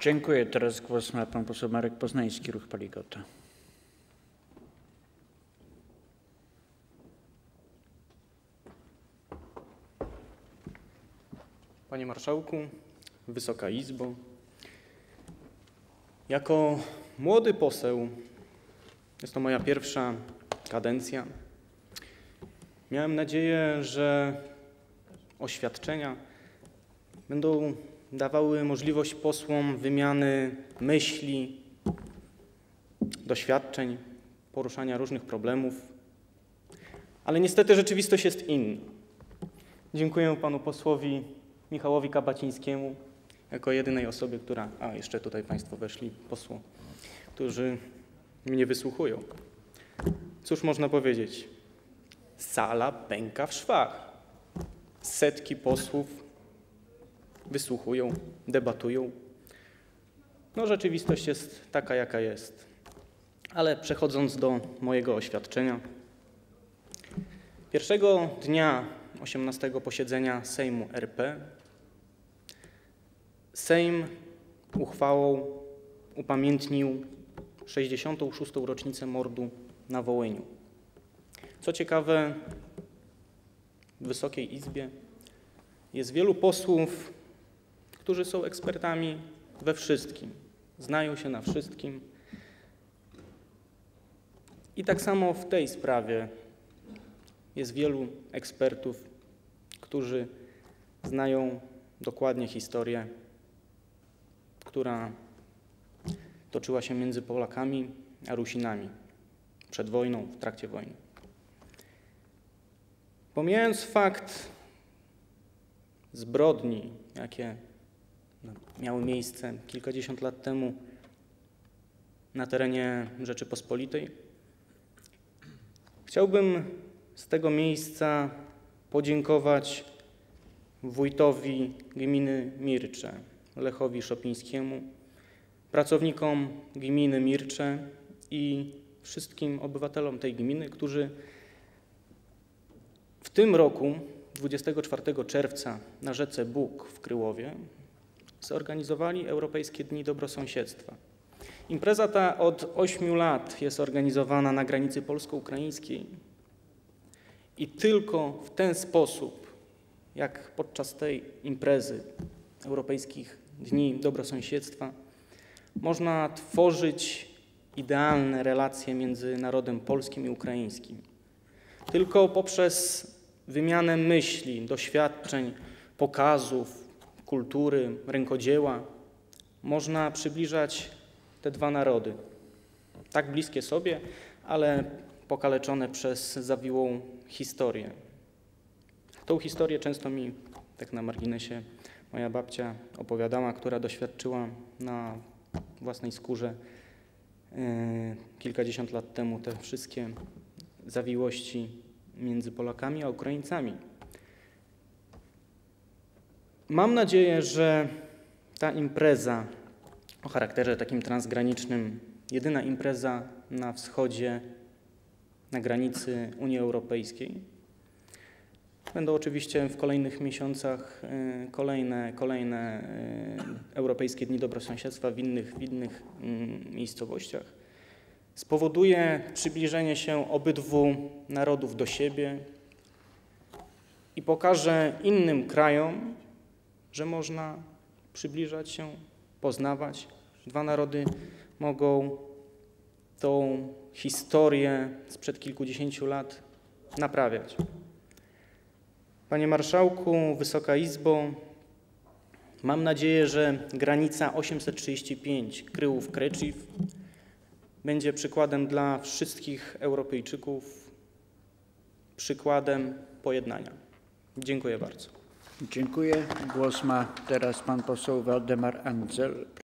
Dziękuję. Teraz głos ma pan poseł Marek Poznański, Ruch Paligota. Panie Marszałku, Wysoka Izbo, jako młody poseł, jest to moja pierwsza kadencja, miałem nadzieję, że oświadczenia będą dawały możliwość posłom wymiany myśli, doświadczeń, poruszania różnych problemów, ale niestety rzeczywistość jest inna. Dziękuję panu posłowi Michałowi Kabacińskiemu jako jedynej osobie, która, a jeszcze tutaj państwo weszli, posło, którzy mnie wysłuchują. Cóż można powiedzieć? Sala pęka w szwach. Setki posłów wysłuchują, debatują. No, rzeczywistość jest taka, jaka jest. Ale przechodząc do mojego oświadczenia. Pierwszego dnia 18 posiedzenia Sejmu RP Sejm uchwałą upamiętnił 66. rocznicę mordu na Wołyniu. Co ciekawe, w Wysokiej Izbie jest wielu posłów, którzy są ekspertami we wszystkim, znają się na wszystkim. I tak samo w tej sprawie jest wielu ekspertów, którzy znają dokładnie historię, która toczyła się między Polakami a Rusinami przed wojną, w trakcie wojny. Pomijając fakt zbrodni, jakie miały miejsce kilkadziesiąt lat temu na terenie Rzeczypospolitej, chciałbym z tego miejsca podziękować wójtowi gminy Mircze, Lechowi Szopińskiemu, pracownikom gminy Mircze i wszystkim obywatelom tej gminy, którzy w tym roku, 24 czerwca, na rzece Bóg w Kryłowie zorganizowali Europejskie Dni Dobrosąsiedztwa. Impreza ta od 8 lat jest organizowana na granicy polsko-ukraińskiej i tylko w ten sposób, jak podczas tej imprezy Europejskich Dni Dobrosąsiedztwa, można tworzyć idealne relacje między narodem polskim i ukraińskim. Tylko poprzez wymianę myśli, doświadczeń, pokazów, kultury, rękodzieła można przybliżać te dwa narody, tak bliskie sobie, ale pokaleczone przez zawiłą historię. Tą historię często mi, tak na marginesie, moja babcia opowiadała, która doświadczyła na własnej skórze e, kilkadziesiąt lat temu te wszystkie zawiłości między Polakami a Ukraińcami. Mam nadzieję, że ta impreza o charakterze takim transgranicznym, jedyna impreza na wschodzie, na granicy Unii Europejskiej, Będą oczywiście w kolejnych miesiącach y, kolejne, kolejne y, Europejskie Dni Dobrosąsiedztwa w innych, w innych mm, miejscowościach. Spowoduje przybliżenie się obydwu narodów do siebie i pokaże innym krajom, że można przybliżać się, poznawać. Dwa narody mogą tą historię sprzed kilkudziesięciu lat naprawiać. Panie Marszałku, Wysoka Izbo, mam nadzieję, że granica 835 Kryłów-Krecziw będzie przykładem dla wszystkich Europejczyków, przykładem pojednania. Dziękuję bardzo. Dziękuję. Głos ma teraz pan poseł Waldemar Andzel.